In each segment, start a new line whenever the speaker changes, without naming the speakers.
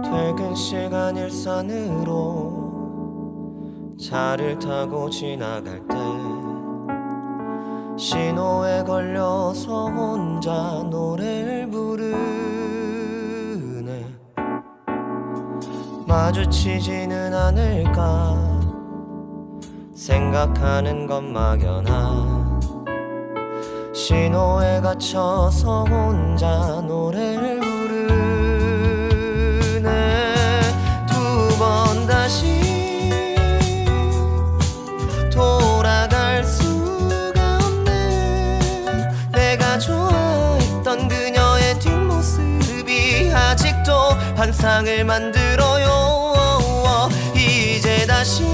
퇴근 시간 일산으로 차를 타고 지나갈 때 신호에 걸려서 혼자 노래를 부르네. 마주치지는 않을까 생각하는 건 막연한 신호에 갇혀서 혼자 노래를 환상을 만들어요. 이제 다시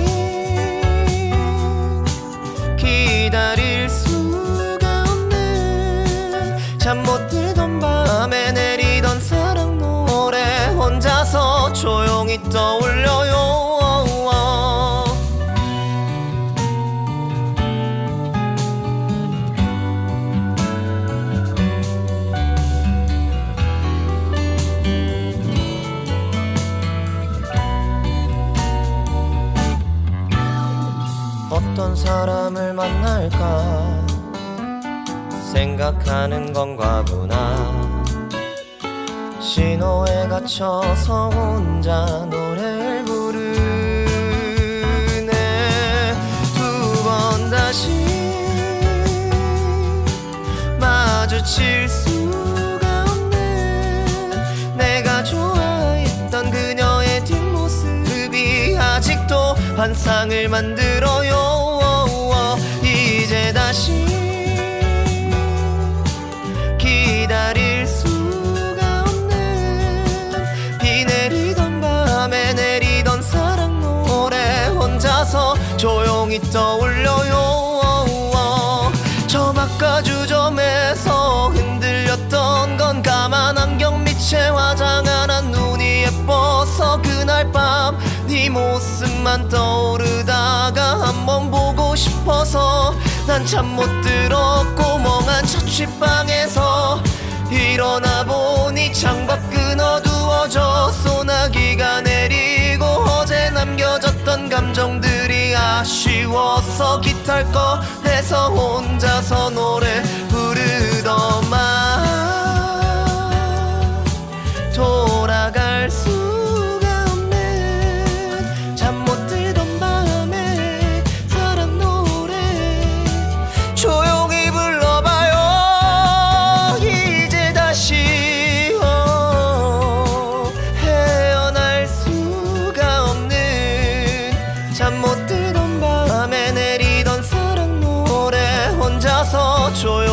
기다릴 수가 없네 잠못 들던 밤에 내리던 사랑 노래 혼자서 조용히 떠올려요 어떤 사람을 만날까 생각하는 건 과구나 신호에 갇혀서 혼자 노래를 부르네. 두 번 다시 마주칠 수가 없네. 내가 좋아했던 그녀의 뒷모습이 아직도 환상을 만들어요 혼자서 조용히 떠올려요. 저 바깥 주점에서 흔들렸던 건 까만 안경 밑에 화장한 눈이 예뻐서 그날 밤 네 모습만 떠오르다가 한번 보고 싶어서 난 잠 못 들었고 멍한 자취방에서 일어나 보니 창밖은 어두워져 소 쉬워서 기타를 꺼내서 혼자서 노래 choice.